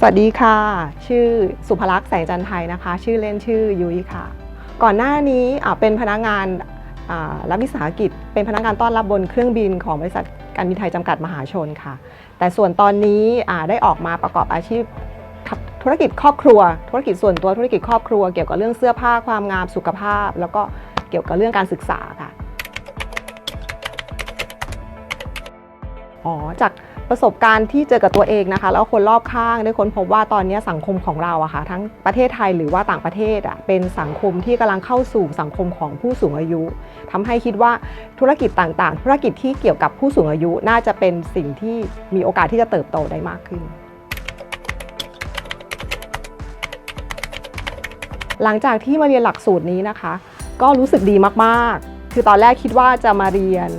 สวัสดีค่ะ ชื่อสุภลักษณ์แสงจันทร์ไทยนะคะ ชื่อเล่นชื่อยุ้ยค่ะ ก่อนหน้านี้เป็นพนักงานรัฐวิสาหกิจ เป็นพนักงานต้อนรับบนเครื่องบินของบริษัทการบินไทยจำกัดมหาชนค่ะ แต่ส่วนตอนนี้ได้ออกมาประกอบอาชีพธุรกิจครอบครัว ธุรกิจส่วนตัวธุรกิจครอบครัว เกี่ยวกับเรื่องเสื้อผ้าความงามสุขภาพ แล้วก็เกี่ยวกับเรื่องการศึกษาค่ะอ๋อจาก ประสบการณ์ที่เจอกับตัวเองนะคะ แล้วคนรอบข้างได้ค้นพบว่าตอนนี้สังคมของเราอะค่ะทั้งประเทศไทยหรือว่าต่างประเทศอะเป็นสังคมที่กำลังเข้าสู่สังคมของผู้สูงอายุทำให้คิดว่าธุรกิจต่างๆ ธุรกิจที่เกี่ยวกับผู้สูงอายุน่าจะเป็นสิ่งที่มีโอกาสที่จะเติบโตได้มากขึ้นหลังจากที่มาเรียนหลักสูตรนี้นะคะ ก็รู้สึกดีมากๆ คือตอนแรกคิดว่าจะมาเรียน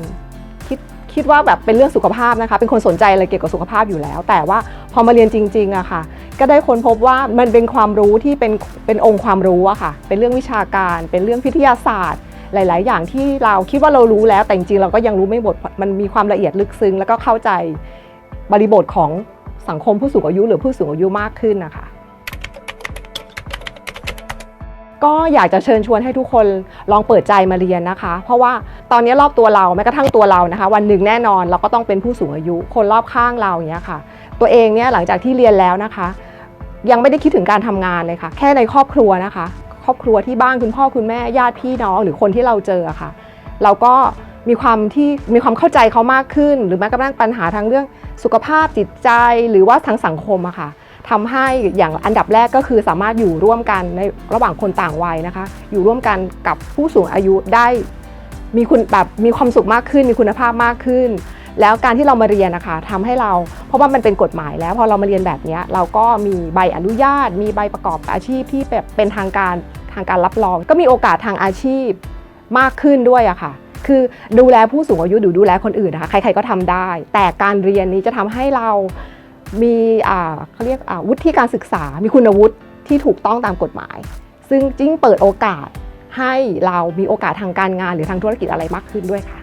คิดว่าแบบเป็นเรื่องสุขภาพนะคะ เป็นคนสนใจอะไรเกี่ยวกับสุขภาพอยู่แล้ว แต่ว่าพอมาเรียนจริงๆอะค่ะ ก็ได้ค้นพบว่ามันเป็นความรู้ที่เป็นเป็นองค์ความรู้อะค่ะ เป็นเรื่องวิชาการ เป็นเรื่องวิทยาศาสตร์ หลาย ๆ อย่างที่เราคิดว่าเรารู้แล้วแต่จริงๆเราก็ยังรู้ไม่หมดมันมีความละเอียดลึกซึ้งแล้วก็เข้าใจบริบทของสังคมผู้สูงอายุหรือผู้สูงอายุมากขึ้นนะคะ ก็อยากจะเชิญชวนให้ทุกคนลองเปิดใจมาเรียนนะคะ เพราะว่าตอนนี้รอบตัวเราแม้กระทั่งตัวเรานะคะ วันหนึ่งแน่นอนเราก็ต้องเป็นผู้สูงอายุ คนรอบข้างเราอย่างเงี้ยค่ะ ตัวเองเนี่ยหลังจากที่เรียนแล้วนะคะ ยังไม่ได้คิดถึงการทำงานเลยค่ะ แค่ในครอบครัวนะคะ ครอบครัวที่บ้านคุณพ่อคุณแม่ญาติพี่น้องหรือคนที่เราเจอะค่ะ เราก็มีความที่มีความเข้าใจเขามากขึ้น หรือแม้กระทั่งปัญหาทางเรื่องสุขภาพจิตใจหรือว่าทางสังคมอะค่ะ ทำให้อย่างอันดับแรกก็คือสามารถอยู่ร่วมกันในระหว่างคนต่างวัยนะคะ อยู่ร่วมกันกับผู้สูงอายุได้มีคุณแบบมีความสุขมากขึ้น มีคุณภาพมากขึ้น แล้วการที่เรามาเรียนนะคะทำให้เรา เพราะว่ามันเป็นกฎหมายแล้วพอเรามาเรียนแบบนี้เราก็มีใบอนุญาต มีใบประกอบอาชีพที่แบบเป็นทางการทางการรับรอง ก็มีโอกาสทางอาชีพมากขึ้นด้วยอะค่ะคือดูแลผู้สูงอายุหรือดูแลคนอื่นนะคะใครๆก็ทำได้ แต่การเรียนนี้จะทำให้เรา มีอ่าเขาเรียกอ่าวุฒิการศึกษา มีคุณวุฒิที่ถูกต้องตามกฎหมาย ซึ่งจิ้งเปิดโอกาสให้เรามีโอกาสทางการงานหรือทางธุรกิจอะไรมากขึ้นด้วยค่ะ